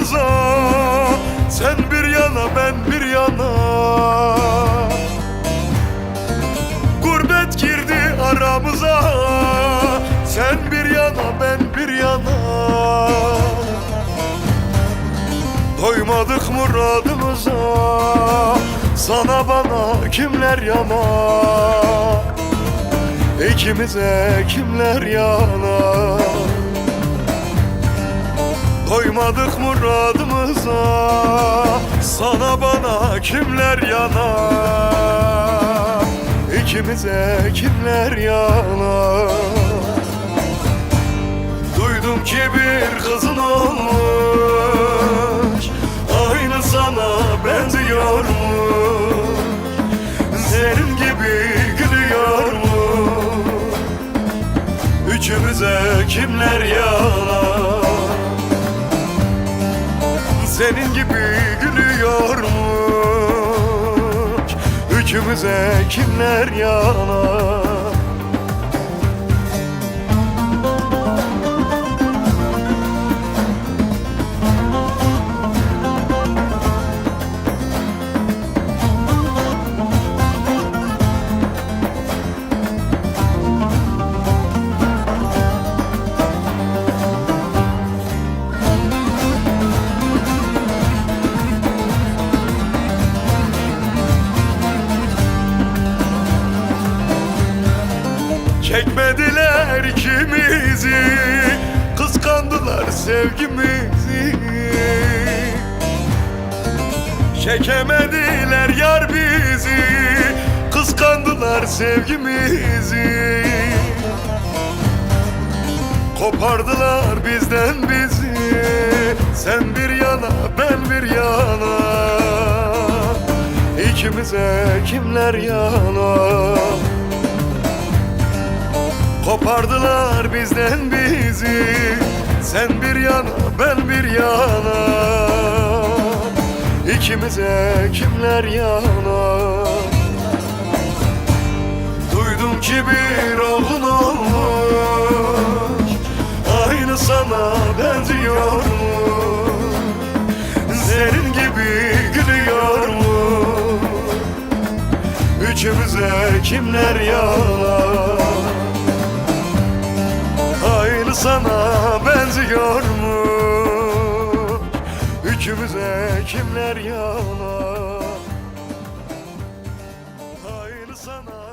Aramıza Sen bir yana ben bir yana. Gurbet girdi aramıza. Sen bir yana ben bir yana. Doymadık muradımıza. Sana bana kimler yana? İkimize kimler yana Doymadık muradımıza. Sana bana kimler yana? İkimize kimler yana? Duydum ki bir kızın olmuş. Aynı sana benziyormuş. Senin gibi gülüyormuş. Üçümüze kimler yana Senin gibi gülüyormuş? Üçümüze kimler yana Çekmediler ikimizi Kıskandılar sevgimizi. Çekemediler yar bizi Kıskandılar sevgimizi. Kopardılar bizden bizi Sen bir yana ben bir yana. İkimize kimler yana Kopardılar bizden bizi. Sen bir yana ben bir yana. İkimize kimler yana? Duydum ki bir oğlun olmuş. Aynı sana benziyormuş. Senin gibi gülüyormuş. Üçümüze kimler yana Sana benziyormuş Üçümüze kimler yana Aynı sana